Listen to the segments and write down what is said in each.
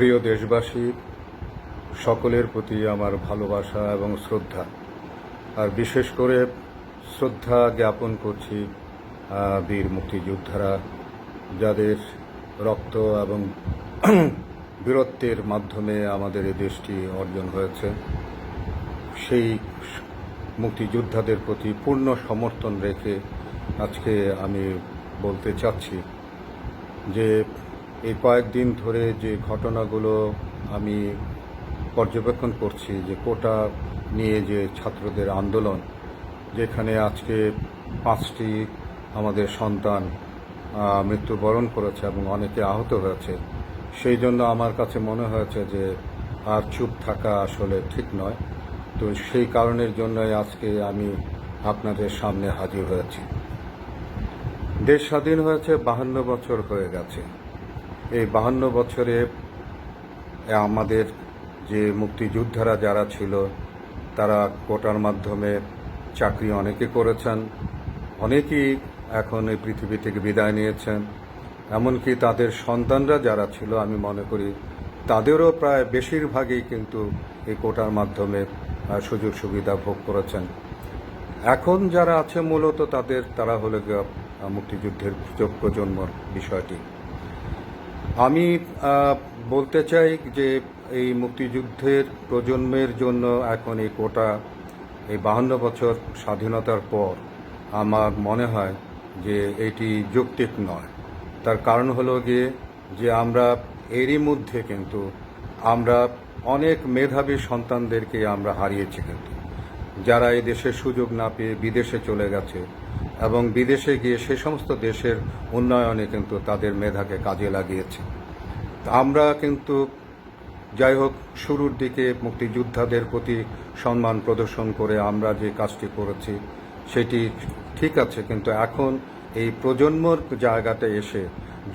প্রিয় দেশবাসী, সকলের প্রতি আমার ভালোবাসা এবং শ্রদ্ধা। আর বিশেষ করে শ্রদ্ধা জ্ঞাপন করছি বীর মুক্তিযোদ্ধারা, যাদের রক্ত এবং বীরত্বের মাধ্যমে আমাদের এই দেশটি অর্জন হয়েছে। সেই মুক্তিযোদ্ধাদের প্রতি পূর্ণ সমর্থন রেখে আজকে আমি বলতে চাচ্ছি যে এই কয়েকদিন ধরে যে ঘটনাগুলো আমি পর্যবেক্ষণ করছি, যে কোটা নিয়ে যে ছাত্রদের আন্দোলন, যেখানে আজকে পাঁচটি আমাদের সন্তান মৃত্যুবরণ করেছে এবং অনেকে আহত হয়েছে, সেই জন্য আমার কাছে মনে হয়েছে যে আর চুপ থাকা আসলে ঠিক নয়। তো সেই কারণের জন্যই আজকে আমি আপনাদের সামনে হাজির হয়েছি। দেশ স্বাধীন হয়েছে, বাহান্ন বছর হয়ে গেছে। এই বাহান্ন বছরে আমাদের যে মুক্তিযোদ্ধারা যারা ছিল, তারা কোটার মাধ্যমে চাকরি অনেকে করেছেন, অনেকেই এখন এই পৃথিবী থেকে বিদায় নিয়েছেন। এমনকি তাদের সন্তানরা যারা ছিল, আমি মনে করি তাদেরও প্রায় বেশিরভাগই কিন্তু এই কোটার মাধ্যমে সুযোগ সুবিধা ভোগ করেছেন। এখন যারা আছে মূলত তাদের, তারা হলো মুক্তিযুদ্ধের যোগ প্রজন্মর বিষয়টি। আমি বলতে চাই যে এই মুক্তিযুদ্ধের প্রজন্মের জন্য এখন এই কোটা, এই বাহান্ন বছর স্বাধীনতার পর আমার মনে হয় যে এটি যৌক্তিক নয়। তার কারণ হলো গিয়ে যে আমরা, এরই মধ্যে কিন্তু আমরা অনেক মেধাবী সন্তানদেরকে আমরা হারিয়েছি কিন্তু। যারা এই দেশের সুযোগ না পেয়ে বিদেশে চলে গেছে এবং বিদেশে গিয়ে সে সমস্ত দেশের উন্নয়নে কিন্তু তাদের মেধাকে কাজে লাগিয়েছে। আমরা কিন্তু যাই হোক, শুরুর দিকে মুক্তিযোদ্ধাদের প্রতি সম্মান প্রদর্শন করে আমরা যে কাজটি করেছি, সেটি ঠিক আছে, কিন্তু এখন এই প্রজন্মর জায়গাতে এসে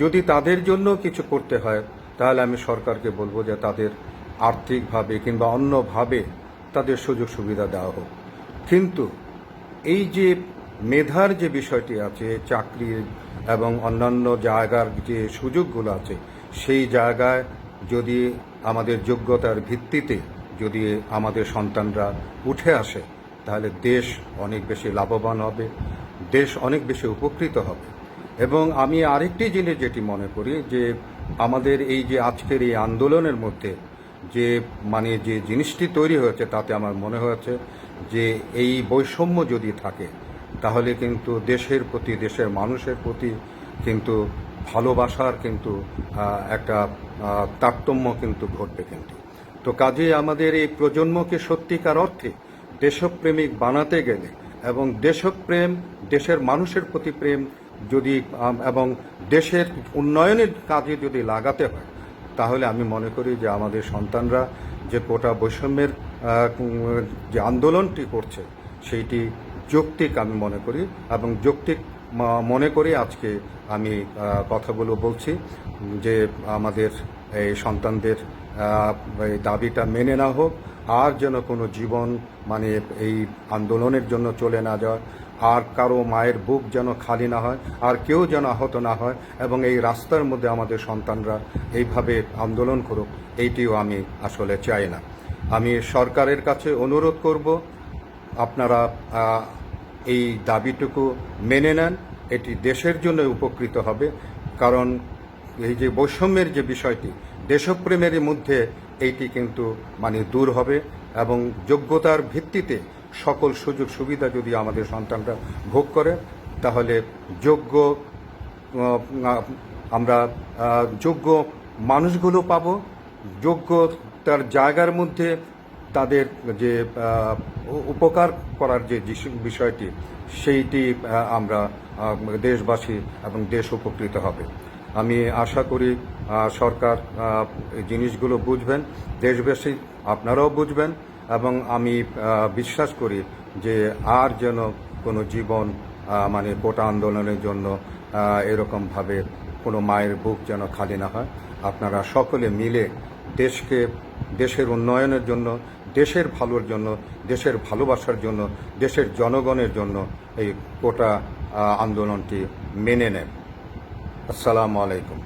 যদি তাদের জন্য কিছু করতে হয়, তাহলে আমি সরকারকে বলব যে তাদের আর্থিকভাবে কিংবা অন্যভাবে তাদের সুযোগ সুবিধা দেওয়া হোক। কিন্তু এই যে মেধার যে বিষয়টি আছে, চাকরি এবং অন্যান্য জায়গার যে সুযোগগুলো আছে, সেই জায়গায় যদি আমাদের যোগ্যতার ভিত্তিতে যদি আমাদের সন্তানরা উঠে আসে, তাহলে দেশ অনেক বেশি লাভবান হবে, দেশ অনেক বেশি উপকৃত হবে। এবং আমি আরেকটি জিনিস যেটি মনে করি, যে আমাদের এই যে আজকের এই আন্দোলনের মধ্যে যে মানে যে জিনিসটি তৈরি হয়েছে, তাতে আমার মনে হয়েছে যে, এই বৈষম্য যদি থাকে তাহলে কিন্তু দেশের প্রতি, দেশের মানুষের প্রতি কিন্তু ভালোবাসার কিন্তু একটা তারতম্য কিন্তু ঘটবে কিন্তু। তো কাজে আমাদের এই প্রজন্মকে সত্যিকার অর্থে দেশপ্রেমিক বানাতে গেলে এবং দেশপ্রেম, দেশের মানুষের প্রতি প্রেম যদি এবং দেশের উন্নয়নের কাজে যদি লাগাতে হয়, তাহলে আমি মনে করি যে আমাদের সন্তানরা যে কোটা বৈষম্যের যে আন্দোলনটি করছে, সেইটি যৌক্তিক আমি মনে করি এবং যৌক্তিক মনে করে আজকে আমি কথাগুলো বলছি যে আমাদের এই সন্তানদের এই দাবিটা মেনে না হোক, আর যেন কোনো জীবন মানে এই আন্দোলনের জন্য চলে না যায়, আর কারও মায়ের বুক যেন খালি না হয়, আর কেউ যেন আহত না হয়, এবং এই রাস্তার মধ্যে আমাদের সন্তানরা এইভাবে আন্দোলন করুক, এইটিও আমি আসলে চাই না। আমি সরকারের কাছে অনুরোধ করব আপনারা এই দাবিটুকু মেনে নেন। এটি দেশের জন্য উপকৃত হবে। কারণ এই যে বৈষম্যের যে বিষয়টি, দেশপ্রেমের মধ্যে এইটি কিন্তু মানে দূর হবে এবং যোগ্যতার ভিত্তিতে সকল সুযোগ সুবিধা যদি আমাদের সন্তানরা ভোগ করে, তাহলে যোগ্য আমরা যোগ্য মানুষগুলো পাবো। যোগ্যতার জায়গার মধ্যে তাদের যে উপকার করার যে বিষয়টি, সেইটি আমরা দেশবাসী এবং দেশ উপকৃত হবে। আমি আশা করি সরকার জিনিসগুলো বুঝবেন, দেশবাসী আপনারাও বুঝবেন এবং আমি বিশ্বাস করি যে আর যেন কোনো জীবন মানে কোটা আন্দোলনের জন্য এরকমভাবে কোনো মায়ের বুক যেন খালি না হয়। আপনারা সকলে মিলে দেশকে, দেশের উন্নয়নের জন্য দেশের ভালোর জন্য, দেশের ভালোবাসার জন্য, দেশের জনগণের জন্য এই কোটা আন্দোলনটি মেনে নেন। আসসালামু আলাইকুম।